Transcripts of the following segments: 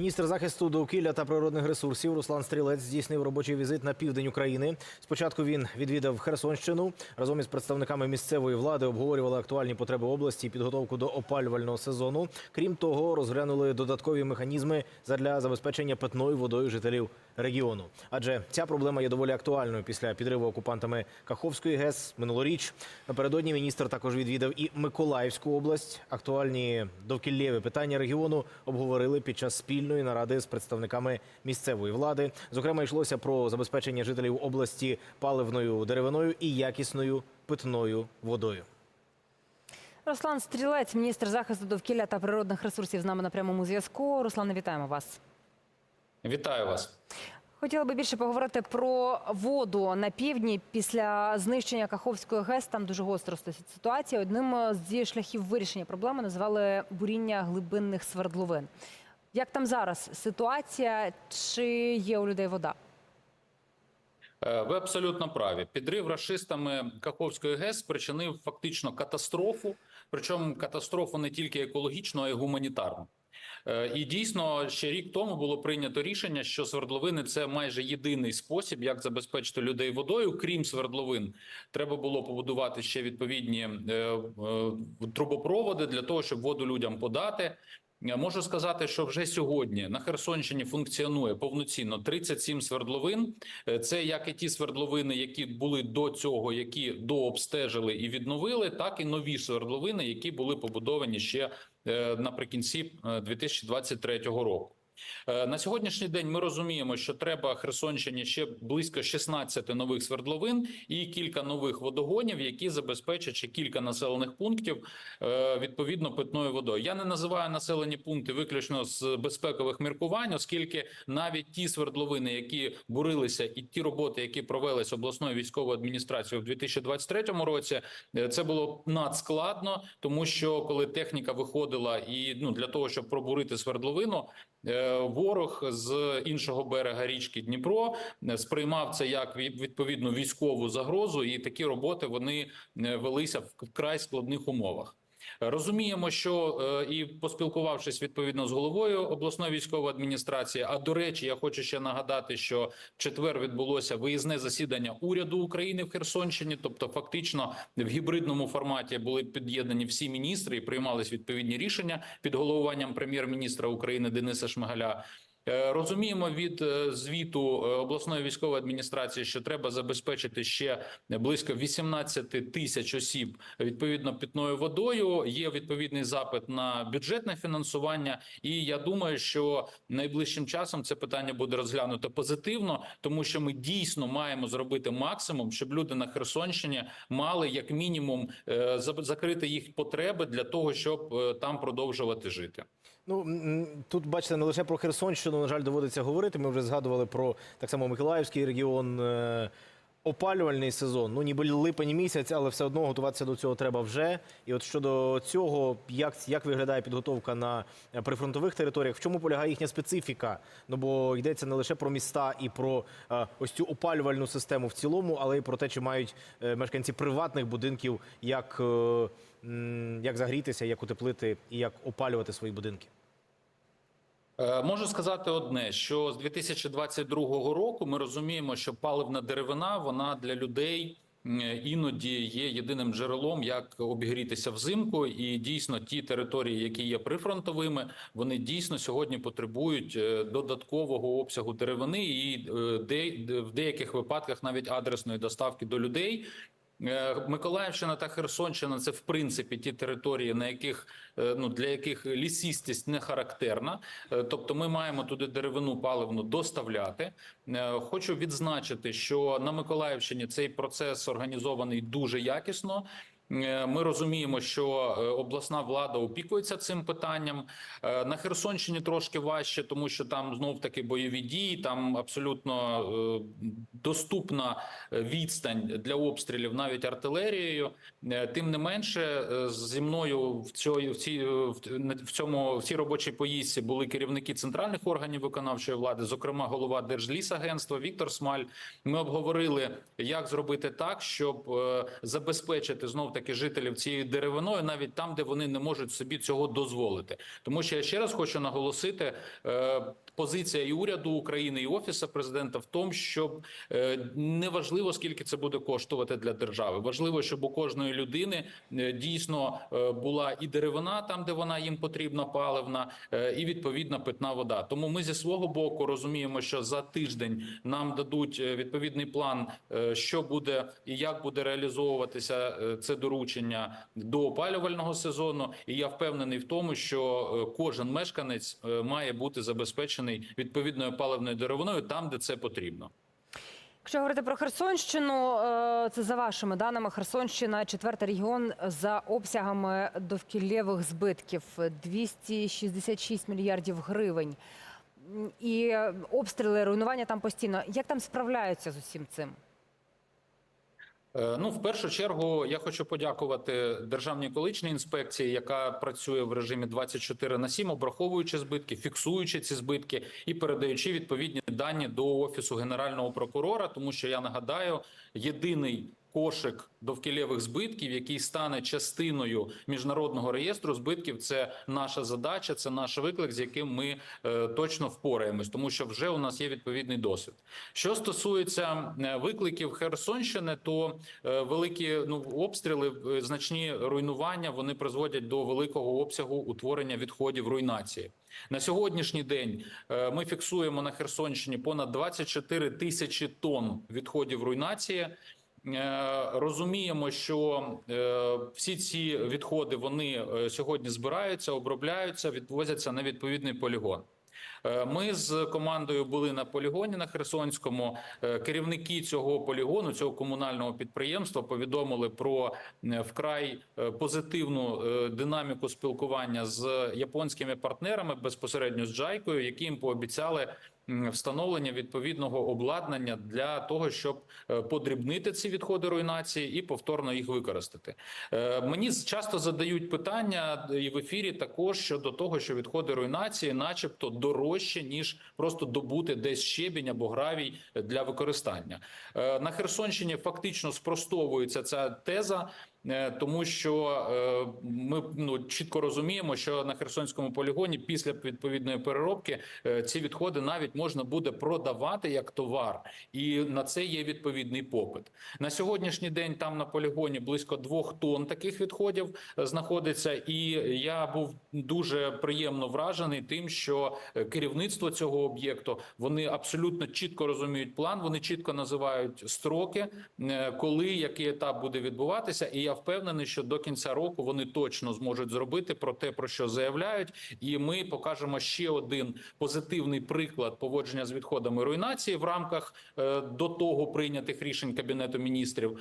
Міністр захисту довкілля та природних ресурсів Руслан Стрілець здійснив робочий візит на південь України. Спочатку він відвідав Херсонщину. Разом із представниками місцевої влади обговорювали актуальні потреби області і підготовку до опалювального сезону. Крім того, розглянули додаткові механізми задля забезпечення питною водою жителів регіону. Адже ця проблема є доволі актуальною після підриву окупантами Каховської ГЕС минулоріч. Напередодні міністр також відвідав і Миколаївську область. Актуальні довкіллєві питання регіону обговорили під час спільної наради з представниками місцевої влади. Зокрема, йшлося про забезпечення жителів області паливною деревиною і якісною питною водою. Руслан Стрілець, міністр захисту довкілля та природних ресурсів, з нами на прямому зв'язку. Руслане, вітаємо вас. Вітаю вас. Хотіла би більше поговорити про воду на півдні після знищення Каховської ГЕС. Там дуже гостро стоїть ситуація. Одним зі шляхів вирішення проблеми називали буріння глибинних свердловин. Як там зараз ситуація? Чи є у людей вода? Е, Ви абсолютно праві. Підрив рашистами Каховської ГЕС спричинив фактично катастрофу, причому катастрофу не тільки екологічну, а й гуманітарну. Е, І дійсно ще рік тому було прийнято рішення, що свердловини це майже єдиний спосіб, як забезпечити людей водою. Крім свердловин, треба було побудувати ще відповідні е, трубопроводи для того, щоб воду людям подати. Я Можу сказати, що вже сьогодні на Херсонщині функціонує повноцінно 37 свердловин. Е, Це як і ті свердловини, які були до цього, які дообстежили і відновили, так і нові свердловини, які були побудовані ще е, наприкінці е, 2023 року. Е, На сьогоднішній день ми розуміємо, що треба Херсонщині ще близько 16 нових свердловин і кілька нових водогонів, які забезпечать ще кілька населених пунктів е, відповідно питною водою. Я не називаю населені пункти виключно з безпекових міркувань, оскільки навіть ті свердловини, які бурилися, і ті роботи, які провелись обласною військовою адміністрацією в 2023 році, е, це було надскладно, тому що коли техніка виходила і ну для того, щоб пробурити свердловину. Е, Ворог з іншого берега річки Дніпро е, сприймав це як відповідну військову загрозу, і такі роботи вони е, велися в вкрай складних умовах. Розуміємо, що е, і поспілкувавшись відповідно з головою обласної військової адміністрації. А до речі, я хочу ще нагадати, що в четвер відбулося виїзне засідання уряду України в Херсонщині. Тобто, фактично в гібридному форматі були під'єднані всі міністри і приймались відповідні рішення під головуванням прем'єр-міністра України Дениса Шмигаля. Е, Розуміємо від е, звіту е, обласної військової адміністрації, що треба забезпечити ще близько 18 тисяч осіб відповідно питною водою. Є відповідний запит на бюджетне фінансування, і я думаю, що найближчим часом це питання буде розглянуто позитивно, тому що ми дійсно маємо зробити максимум, щоб люди на Херсонщині мали як мінімум закрити їх потреби для того, щоб там продовжувати жити. Ну тут бачите, не лише про Херсонщину, на жаль, доводиться говорити. Ми вже згадували про так само Миколаївський регіон. Опалювальний сезон, ну ніби липень місяць, але все одно готуватися до цього треба вже. І от щодо цього, як, як виглядає підготовка на е, прифронтових територіях, в чому полягає їхня специфіка? Ну бо йдеться не лише про міста і про е, ось цю опалювальну систему в цілому, але й про те, чи мають е, мешканці приватних будинків як, е, як загрітися, як утеплити і як опалювати свої будинки. Е, Можу сказати одне: що з 2022 року ми розуміємо, що паливна деревина вона для людей. Іноді є єдиним джерелом, як обігрітися взимку, і дійсно ті території, які є прифронтовими, вони дійсно сьогодні потребують е, додаткового обсягу деревини, і е, в деяких випадках навіть адресної доставки до людей. Е, Миколаївщина та Херсонщина це в принципі ті території, на яких е, ну для яких лісістість не характерна. Е, Тобто, ми маємо туди деревину паливну доставляти. Хочу відзначити, що на Миколаївщині цей процес організований дуже якісно. Е, Ми розуміємо, що е, обласна влада опікується цим питанням. Е, На Херсонщині трошки важче, тому що там знов таки бойові дії. Там абсолютно доступна відстань для обстрілів навіть артилерією. Тим не менше, зі мною в цій, в цій, в цьому в цій робочій поїздці були керівники центральних органів виконавчої влади, зокрема голова Держлісагентства Віктор Смаль. Ми обговорили, як зробити так, щоб забезпечити знов таки так і жителів цією деревиною, навіть там, де вони не можуть собі цього дозволити. Тому що я ще раз хочу наголосити. Е, Позиція і уряду України і офісу президента в тому, щоб е, не важливо скільки це буде коштувати для держави. Важливо, щоб у кожної людини е, дійсно була і деревина там, де вона їм потрібна, паливна, і відповідна питна вода. Тому ми зі свого боку розуміємо, що за тиждень нам дадуть відповідний план, що буде і як буде реалізовуватися це доручення до опалювального сезону. І я впевнений в тому, що е, кожен мешканець е, має бути забезпечений відповідною паливною деревиною там, де це потрібно. Якщо говорити про Херсонщину, е, це за вашими даними, Херсонщина четвертий регіон за обсягами довкіллєвих збитків 266 мільярдів гривень. І обстріли, руйнування там постійно. Як там справляються з усім цим? Е, Ну, в першу чергу, я хочу подякувати Державній екологічній інспекції, яка працює в режимі 24 на 7, обраховуючи збитки, фіксуючи ці збитки і передаючи відповідні дані до офісу генерального прокурора. Тому що я нагадаю, єдиний кошик довкілєвих збитків, який стане частиною міжнародного реєстру збитків, це наша задача, це наш виклик, з яким ми е, точно впораємось, тому що вже у нас є відповідний досвід. Що стосується е, викликів Херсонщини, то е, великі ну обстріли, е, значні руйнування вони призводять до великого обсягу утворення відходів руйнації. На сьогоднішній день е, ми фіксуємо на Херсонщині понад 24 тисячі тонн відходів руйнації. Е, Розуміємо, що е, всі ці відходи вони е, сьогодні збираються, обробляються, відвозяться на відповідний полігон. Ми з командою були на полігоні на Херсонському. Керівники цього полігону, цього комунального підприємства, повідомили про вкрай позитивну динаміку спілкування з японськими партнерами безпосередньо з Джайкою, які їм пообіцяли встановлення відповідного обладнання для того, щоб е, подрібнити ці відходи руйнації і повторно їх використати. Е, Мені часто задають питання і в ефірі також щодо того, що відходи руйнації, начебто, дорожче ніж просто добути десь щебінь або гравій для використання. Е, На Херсонщині фактично спростовується ця теза. Е, Тому що е, ми ну чітко розуміємо, що на Херсонському полігоні після відповідної переробки е, ці відходи навіть можна буде продавати як товар, і на це є відповідний попит. На сьогоднішній день там на полігоні близько двох тонн таких відходів знаходиться, і я був дуже приємно вражений тим, що керівництво цього об'єкту вони абсолютно чітко розуміють план. Вони чітко називають строки, коли який етап буде відбуватися. І я впевнений, що до кінця року вони точно зможуть зробити про те, про що заявляють. І ми покажемо ще один позитивний приклад поводження з відходами руйнації в рамках е, до того прийнятих рішень кабінету міністрів.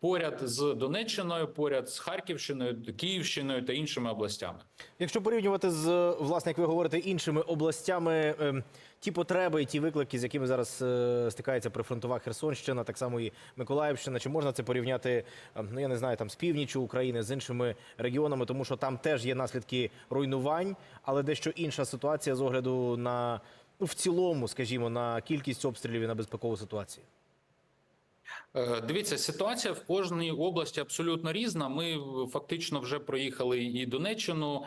Поряд з Донеччиною, поряд з Харківщиною, Київщиною та іншими областями. Якщо порівнювати з власне, як ви говорите, іншими областями, ем, ті потреби і ті виклики, з якими зараз е, стикається прифронтова Херсонщина, так само і Миколаївщина, чи можна це порівняти? ем, Ну я не знаю, там з північчю України, з іншими регіонами, тому що там теж є наслідки руйнувань, але дещо інша ситуація з огляду на ну в цілому, скажімо, на кількість обстрілів і на безпекову ситуацію. Е, Дивіться, ситуація в кожній області абсолютно різна. Ми фактично вже проїхали і Донеччину,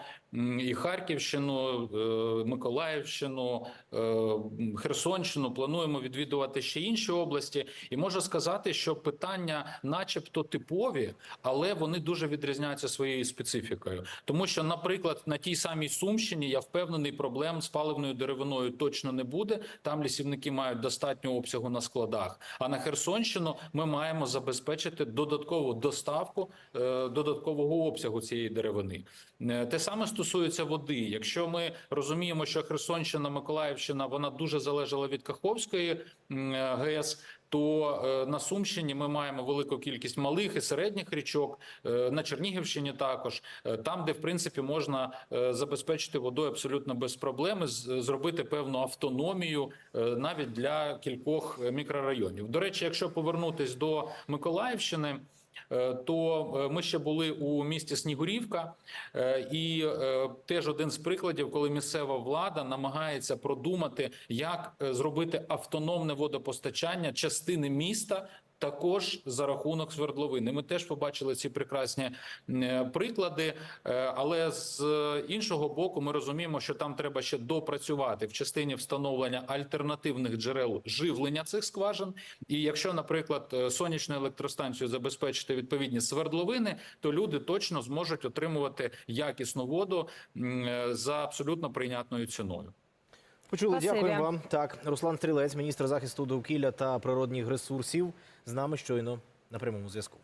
і Харківщину, е, Миколаївщину, е, Херсонщину. Плануємо відвідувати ще інші області. І можу сказати, що питання, начебто, типові, але вони дуже відрізняються своєю специфікою. Тому що, наприклад, на тій самій Сумщині я впевнений, проблем з паливною деревиною точно не буде. Там лісівники мають достатньо обсягу на складах. А на Херсонщину ми маємо забезпечити додаткову доставку е, додаткового обсягу цієї деревини. Е, Те саме стосується води. Якщо ми розуміємо, що Херсонщина, Миколаївщина вона дуже залежала від Каховської е, ГЕС. То е, на Сумщині ми маємо велику кількість малих і середніх річок, е, на Чернігівщині також, е, там, де в принципі можна забезпечити водою абсолютно без проблем, з- зробити певну автономію навіть для кількох мікрорайонів. До речі, якщо повернутись до Миколаївщини. Е, То е, ми ще були у місті Снігурівка, е, і теж один з прикладів, коли місцева влада намагається продумати, як зробити автономне водопостачання частини міста також за рахунок свердловини. Ми теж побачили ці прекрасні е, приклади, е, але з іншого боку, ми розуміємо, що там треба ще допрацювати в частині встановлення альтернативних джерел живлення цих скважин. І якщо, наприклад, е, сонячну електростанцію забезпечити відповідні свердловини, то люди точно зможуть отримувати якісну воду за абсолютно прийнятною ціною. Почули, дякуємо вам. Так, Руслан Стрілець, міністр захисту довкілля та природних ресурсів, з нами щойно на прямому зв'язку.